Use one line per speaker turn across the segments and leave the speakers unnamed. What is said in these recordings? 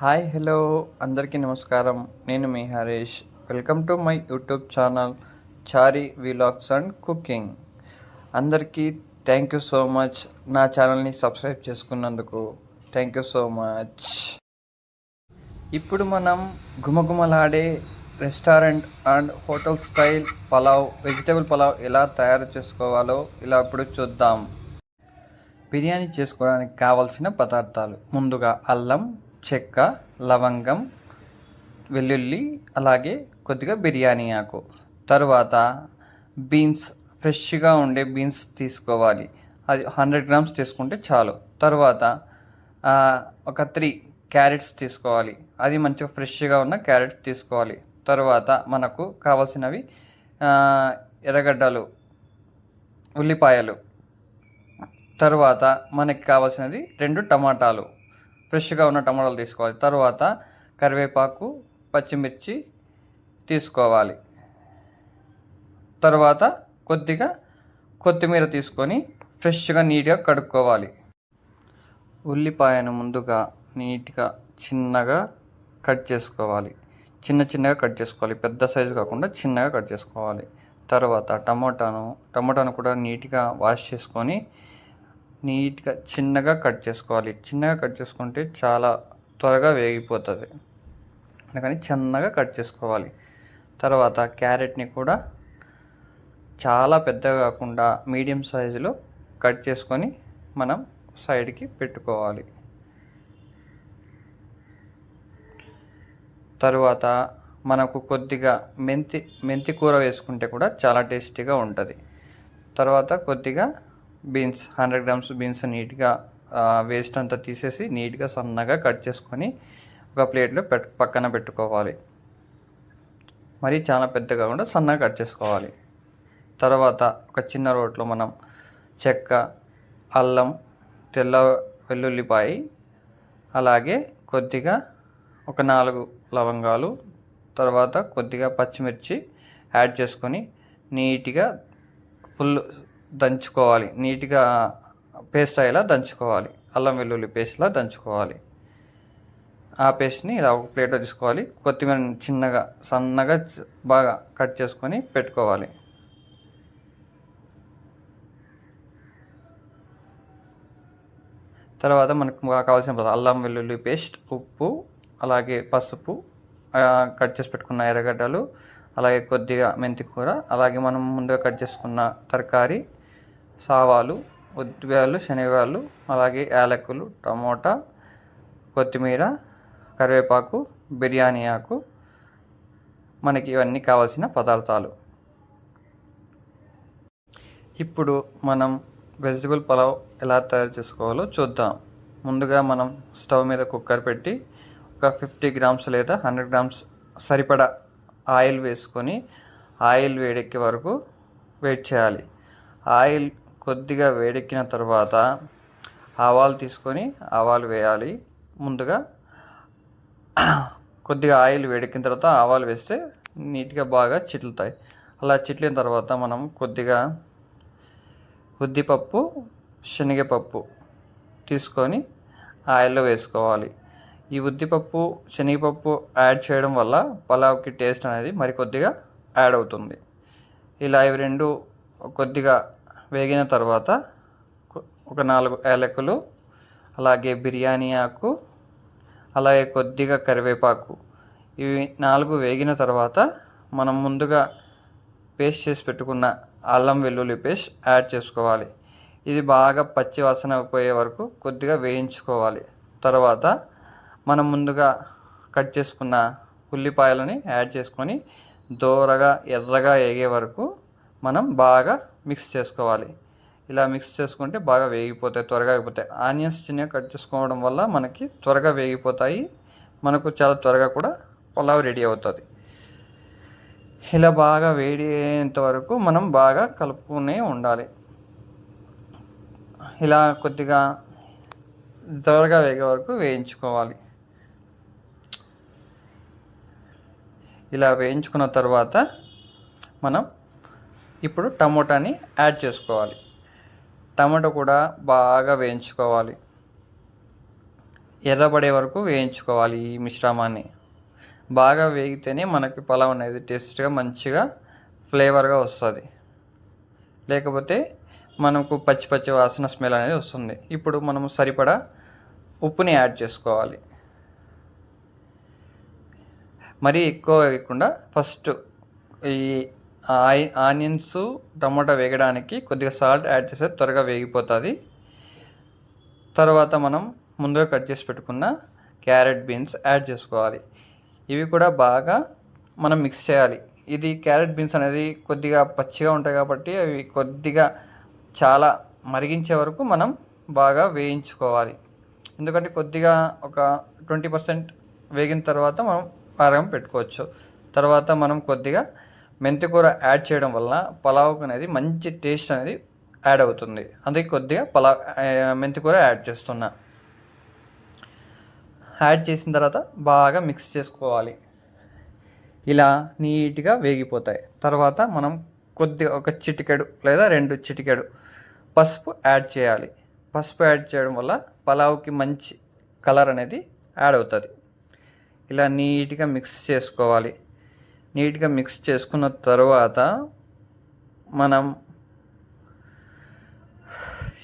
Hi hello అందరికీ నమస్కారం. నేను మీ Harish. Welcome to my YouTube channel Chari vlogs and cooking. అందరికీ థ్యాంక్ యూ సో మచ్ నా ఛానల్ని సబ్స్క్రైబ్ చేసుకున్నందుకు. Thank you so much. ఇప్పుడు మనం గుమగుమలాడే restaurant and hotel style pulao vegetable pulao ఎలా తయారు చేసుకోవాలో ఇలా ఇప్పుడు చూద్దాం. బిర్యానీ చేసుకోవడానికి కావాల్సిన పదార్థాలు. ముందుగా అల్లం చెక్క లవంగం వెల్లుల్లి అలాగే కొద్దిగా బిర్యానీ ఆకు. తరువాత బీన్స్ ఫ్రెష్గా ఉండే బీన్స్ తీసుకోవాలి. అది హండ్రెడ్ గ్రామ్స్ తీసుకుంటే చాలు. తరువాత ఒక త్రీ క్యారెట్స్ తీసుకోవాలి. అది మంచిగా ఫ్రెష్గా ఉన్న క్యారెట్స్ తీసుకోవాలి. తరువాత మనకు కావాల్సినవి ఎర్రగడ్డలు ఉల్లిపాయలు. తర్వాత మనకి కావాల్సినది రెండు టమాటాలు. ఫ్రెష్గా ఉన్న టమాటాలు తీసుకోవాలి. తర్వాత కరివేపాకు పచ్చిమిర్చి తీసుకోవాలి. తర్వాత కొద్దిగా కొత్తిమీర తీసుకొని ఫ్రెష్గా నీట్గా కడుక్కోవాలి. ఉల్లిపాయను ముందుగా నీట్గా చిన్నగా కట్ చేసుకోవాలి. చిన్న చిన్నగా కట్ చేసుకోవాలి. పెద్ద సైజు కాకుండా చిన్నగా కట్ చేసుకోవాలి. తర్వాత టమోటాను టమోటాను కూడా నీట్గా వాష్ చేసుకొని నీట్గా చిన్నగా కట్ చేసుకోవాలి. చిన్నగా కట్ చేసుకుంటే చాలా త్వరగా వేగిపోతుంది. అందుకని చిన్నగా కట్ చేసుకోవాలి. తర్వాత క్యారెట్ని కూడా చాలా పెద్దగా కాకుండా మీడియం సైజులో కట్ చేసుకొని మనం సైడ్కి పెట్టుకోవాలి. తరువాత మనకు కొద్దిగా మెంతి మెంతి కూర వేసుకుంటే కూడా చాలా టేస్టీగా ఉంటుంది. తర్వాత కొద్దిగా బీన్స్ హండ్రెడ్ గ్రామ్స్ బీన్స్ నీట్గా వేస్ట్ అంతా తీసేసి నీట్గా సన్నగా కట్ చేసుకొని ఒక ప్లేట్లో పెట్ పక్కన పెట్టుకోవాలి. మరి చాలా పెద్దగా కాకుండా సన్నగా కట్ చేసుకోవాలి. తర్వాత ఒక చిన్న రోట్లో మనం చెక్క అల్లం తెల్ల వెల్లుల్లిపాయ అలాగే కొద్దిగా ఒక నాలుగు లవంగాలు తర్వాత కొద్దిగా పచ్చిమిర్చి యాడ్ చేసుకొని నీట్గా ఫుల్ దంచుకోవాలి. నీట్గా పేస్ట్ అయ్యేలా దంచుకోవాలి. అల్లం వెల్లుల్లి పేస్ట్లా దంచుకోవాలి. ఆ పేస్ట్ని ఇలా ఒక ప్లేట్లో తీసుకోవాలి. కొత్తిమీర చిన్నగా సన్నగా బాగా కట్ చేసుకొని పెట్టుకోవాలి. తర్వాత మనకు కావాల్సిన అల్లం వెల్లుల్లి పేస్ట్ ఉప్పు అలాగే పసుపు కట్ చేసి పెట్టుకున్న ఎర్రగడ్డలు అలాగే కొద్దిగా మెంతి కూర అలాగే మనం ముందుగా కట్ చేసుకున్న తరకారీ సావాలు ఉద్దివేలు శనగలు అలాగే యాలకులు టమోటా కొత్తిమీర కరివేపాకు బిర్యానీ ఆకు మనకి ఇవన్నీ కావాల్సిన పదార్థాలు. ఇప్పుడు మనం వెజిటబుల్ పలావ్ ఎలా తయారు చేసుకోవాలో చూద్దాం. ముందుగా మనం స్టవ్ మీద కుక్కర్ పెట్టి ఒక ఫిఫ్టీ గ్రామ్స్ లేదా హండ్రెడ్ గ్రామ్స్ సరిపడా ఆయిల్ వేసుకొని ఆయిల్ వేడెక్కే వరకు వెయిట్ చేయాలి. ఆయిల్ కొద్దిగా వేడెక్కిన తర్వాత ఆవాలు తీసుకొని ఆవాలు వేయాలి. ముందుగా కొద్దిగా ఆయిల్ వేడెక్కిన తర్వాత ఆవాలు వేస్తే నీట్గా బాగా చిట్లుతాయి. అలా చిట్లిన తర్వాత మనం కొద్దిగా ఉద్దిపప్పు శనగపప్పు తీసుకొని ఆయిల్లో వేసుకోవాలి. ఈ ఉద్దిపప్పు శనగపప్పు యాడ్ చేయడం వల్ల పలావ్కి టేస్ట్ అనేది మరి కొద్దిగా యాడ్ అవుతుంది. ఇలా ఇవి రెండు కొద్దిగా వేగిన తర్వాత ఒక నాలుగు ఏలకులు అలాగే బిర్యానీ ఆకు అలాగే కొద్దిగా కరివేపాకు. ఇవి నాలుగు వేగిన తర్వాత మనం ముందుగా పేస్ట్ చేసి పెట్టుకున్న అల్లం వెల్లుల్లి పేస్ట్ యాడ్ చేసుకోవాలి. ఇది బాగా పచ్చి వాసన పోయే వరకు కొద్దిగా వేయించుకోవాలి. తర్వాత మనం ముందుగా కట్ చేసుకున్న ఉల్లిపాయలని యాడ్ చేసుకొని దోరగా ఎర్రగా వేగే వరకు మనం బాగా మిక్స్ చేసుకోవాలి. ఇలా మిక్స్ చేసుకుంటే బాగా వేగిపోతాయి త్వరగా వేగిపోతాయి ఆనియన్స్ చిన్నగా కట్ చేసుకోవడం వల్ల మనకి త్వరగా వేగిపోతాయి. మనకు చాలా త్వరగా కూడా పులావ్ రెడీ అవుతుంది. ఇలా బాగా వేడి అయ్యేంత వరకు మనం బాగా కలుపుకునే ఉండాలి. ఇలా కొద్దిగా త్వరగా వేగే వరకు వేయించుకోవాలి. ఇలా వేయించుకున్న తర్వాత మనం ఇప్పుడు టమోటాని యాడ్ చేసుకోవాలి. టమాటో కూడా బాగా వేయించుకోవాలి. ఎర్రబడే వరకు వేయించుకోవాలి ఈ మిశ్రమాన్ని. బాగా వేగితేనే మనకి పొలం అనేది టేస్ట్గా మంచిగా ఫ్లేవర్గా వస్తుంది. లేకపోతే మనకు పచ్చి పచ్చి వాసన స్మెల్ అనేది వస్తుంది. ఇప్పుడు మనము సరిపడా ఉప్పుని యాడ్ చేసుకోవాలి. మరీ ఎక్కువ వేయకుండా ఫస్ట్ ఈ ఆనియన్స్ టమాటా వేగడానికి కొద్దిగా సాల్ట్ యాడ్ చేస్తే త్వరగా వేగిపోతుంది. తర్వాత మనం ముందుగా కట్ చేసి పెట్టుకున్న క్యారెట్ బీన్స్ యాడ్ చేసుకోవాలి. ఇవి కూడా బాగా మనం మిక్స్ చేయాలి. ఇది క్యారెట్ బీన్స్ అనేది కొద్దిగా పచ్చిగా ఉంటాయి కాబట్టి అవి కొద్దిగా చాలా మరిగించే వరకు మనం బాగా వేయించుకోవాలి. ఎందుకంటే కొద్దిగా ఒక ట్వంటీ పర్సెంట్ వేగిన తర్వాత మనం కారం పెట్టుకోవచ్చు. తర్వాత మనం కొద్దిగా మెంతికూర యాడ్ చేయడం వల్ల పలావ్ అనేది మంచి టేస్ట్ అనేది యాడ్ అవుతుంది. అందుకే కొద్దిగా పలావ్ మెంతికూర యాడ్ చేస్తున్నా. యాడ్ చేసిన తర్వాత బాగా మిక్స్ చేసుకోవాలి. ఇలా నీట్గా వేగిపోతాయి. తర్వాత మనం కొద్దిగా ఒక చిటికెడు లేదా రెండు చిటికెడు పసుపు యాడ్ చేయాలి. పసుపు యాడ్ చేయడం వల్ల పలావ్కి మంచి కలర్ అనేది యాడ్ అవుతుంది. ఇలా నీట్గా మిక్స్ చేసుకోవాలి. నీట్గా మిక్స్ చేసుకున్న తర్వాత మనం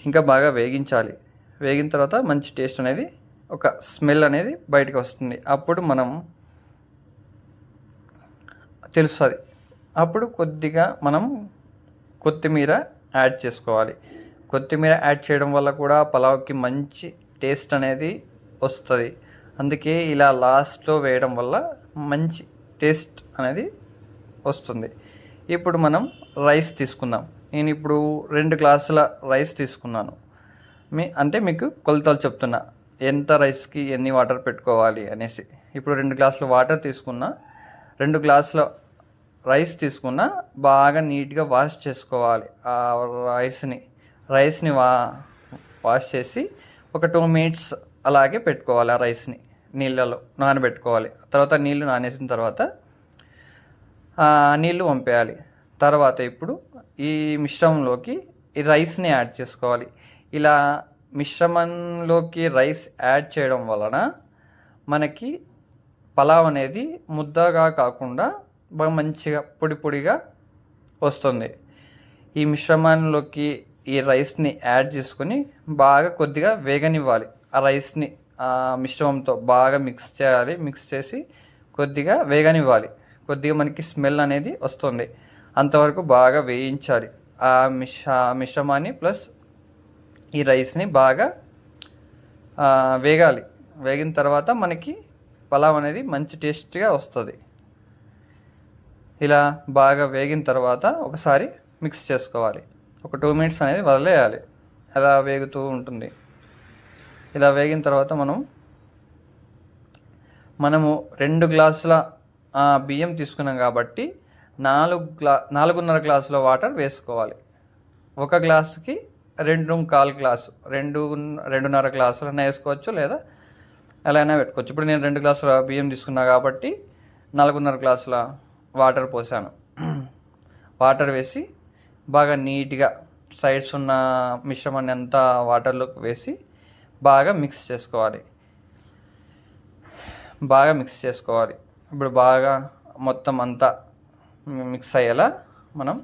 ఇంకా బాగా వేగించాలి. వేగిన తర్వాత మంచి టేస్ట్ అనేది ఒక స్మెల్ అనేది బయటకు వస్తుంది. అప్పుడు మనం తెలుస్తుంది. అప్పుడు కొద్దిగా మనం కొత్తిమీర యాడ్ చేసుకోవాలి. కొత్తిమీర యాడ్ చేయడం వల్ల కూడా పలావ్కి మంచి టేస్ట్ అనేది వస్తుంది. అందుకే ఇలా లాస్ట్లో వేయడం వల్ల మంచి టేస్ట్ అనేది వస్తుంది. ఇప్పుడు మనం రైస్ తీసుకుందాం. నేను ఇప్పుడు రెండు గ్లాసుల రైస్ తీసుకున్నాను. మీ అంటే మీకు కొలతలు చెప్తున్నా. ఎంత రైస్కి ఎన్ని వాటర్ పెట్టుకోవాలి అనేసి. ఇప్పుడు రెండు గ్లాసుల వాటర్ తీసుకున్నా రెండు గ్లాసుల రైస్ తీసుకున్నా బాగా నీట్గా వాష్ చేసుకోవాలి. ఆ రైస్ని రైస్ని వా వాష్ చేసి ఒక టూ మినిట్స్ అలాగే పెట్టుకోవాలి ఆ రైస్ని నీళ్ళలో నానబెట్టుకోవాలి. తర్వాత నీళ్ళు నానేసిన తర్వాత నీళ్ళు పంపేయాలి తర్వాత ఇప్పుడు ఈ మిశ్రమంలోకి ఈ రైస్ని యాడ్ చేసుకోవాలి. ఇలా మిశ్రమంలోకి రైస్ యాడ్ చేయడం వలన మనకి పలావ్ అనేది ముద్దగా కాకుండా బాగా మంచిగా పొడి పొడిగా వస్తుంది. ఈ మిశ్రమంలోకి ఈ రైస్ని యాడ్ చేసుకొని బాగా కొద్దిగా వేగనివ్వాలి. ఆ రైస్ని ఆ మిశ్రమంతో బాగా మిక్స్ చేయాలి. మిక్స్ చేసి కొద్దిగా వేగనివ్వాలి. కొద్దిగా మనకి స్మెల్ అనేది వస్తుంది. అంతవరకు బాగా వేయించాలి. ఆ మిశ్ర మిశ్రమాన్ని ప్లస్ ఈ రైస్ని బాగా వేగాలి. వేగిన తర్వాత మనకి పలావ్ అనేది మంచి టేస్ట్గా వస్తుంది. ఇలా బాగా వేగిన తర్వాత ఒకసారి మిక్స్ చేసుకోవాలి. ఒక టూ మినిట్స్ అనేది వదిలేయాలి. అలా వేగుతూ ఉంటుంది. ఇలా వేగిన తర్వాత మనం మనము రెండు గ్లాసుల బియ్యం తీసుకున్నాం కాబట్టి నాలుగు గ్లా నాలుగున్నర గ్లాసుల వాటర్ వేసుకోవాలి. ఒక గ్లాసుకి రెండు కాలు గ్లాసు రెండు రెండున్నర గ్లాసులైనా వేసుకోవచ్చు లేదా ఎలా అయినా పెట్టుకోవచ్చు. ఇప్పుడు నేను రెండు గ్లాసుల బియ్యం తీసుకున్నా కాబట్టి నాలుగున్నర గ్లాసుల వాటర్ పోసాను. వాటర్ వేసి బాగా నీట్గా సైడ్స్ ఉన్న మిశ్రమాన్ని అంతా వాటర్లోకి వేసి బాగా మిక్స్ చేసుకోవాలి. బాగా మిక్స్ చేసుకోవాలి. ఇప్పుడు బాగా మొత్తం అంతా మిక్స్ అయ్యేలా మనం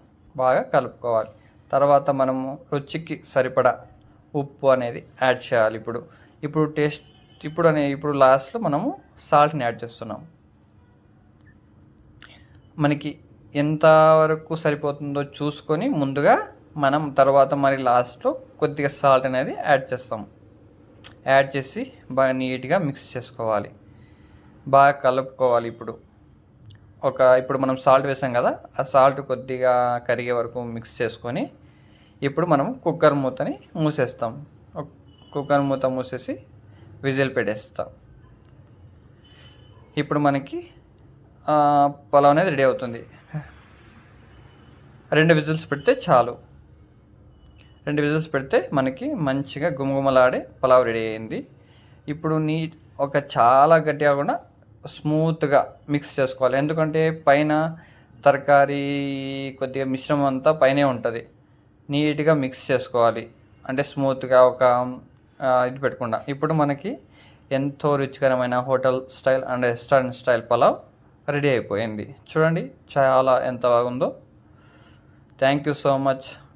బాగా కలుపుకోవాలి. తర్వాత మనము రుచికి సరిపడా ఉప్పు అనేది యాడ్ చేయాలి ఇప్పుడు. ఇప్పుడు టేస్ట్ ఇప్పుడు అనే ఇప్పుడు లాస్ట్లో మనము సాల్ట్ని యాడ్ చేస్తున్నాం. మనకి ఎంతవరకు సరిపోతుందో చూసుకొని ముందుగా మనం తర్వాత మరి లాస్ట్లో కొద్దిగా సాల్ట్ అనేది యాడ్ చేస్తాం. యాడ్ చేసి బాగా నీట్గా మిక్స్ చేసుకోవాలి. బాగా కలుపుకోవాలి ఇప్పుడు. ఒక ఇప్పుడు మనం సాల్ట్ వేసాం కదా ఆ సాల్ట్ కొద్దిగా కరిగే వరకు మిక్స్ చేసుకొని ఇప్పుడు మనం కుక్కర్ మూతని మూసేస్తాం. కుక్కర్ మూత మూసేసి విజిల్ పెట్టేస్తాం. ఇప్పుడు మనకి పొలం అనేది రెడీ అవుతుంది. రెండు విజిల్స్ పెడితే చాలు. రెండు విజిల్స్ పెడితే మనకి మంచిగా గుమగుమలాడే పలావ్ రెడీ అయింది. ఇప్పుడు నీ ఒక చాలా గట్టిగా కూడా స్మూత్గా మిక్స్ చేసుకోవాలి. ఎందుకంటే పైన తరకారీ కొద్దిగా మిశ్రమం అంతా పైనే ఉంటుంది. నీట్గా మిక్స్ చేసుకోవాలి. అంటే స్మూత్గా ఒక ఇది పెట్టకుండా ఇప్పుడు మనకి ఎంతో రుచికరమైన hotel style and restaurant style pulao ready అయిపోయింది. చూడండి చాలా ఎంత బాగుందో. Thank you so much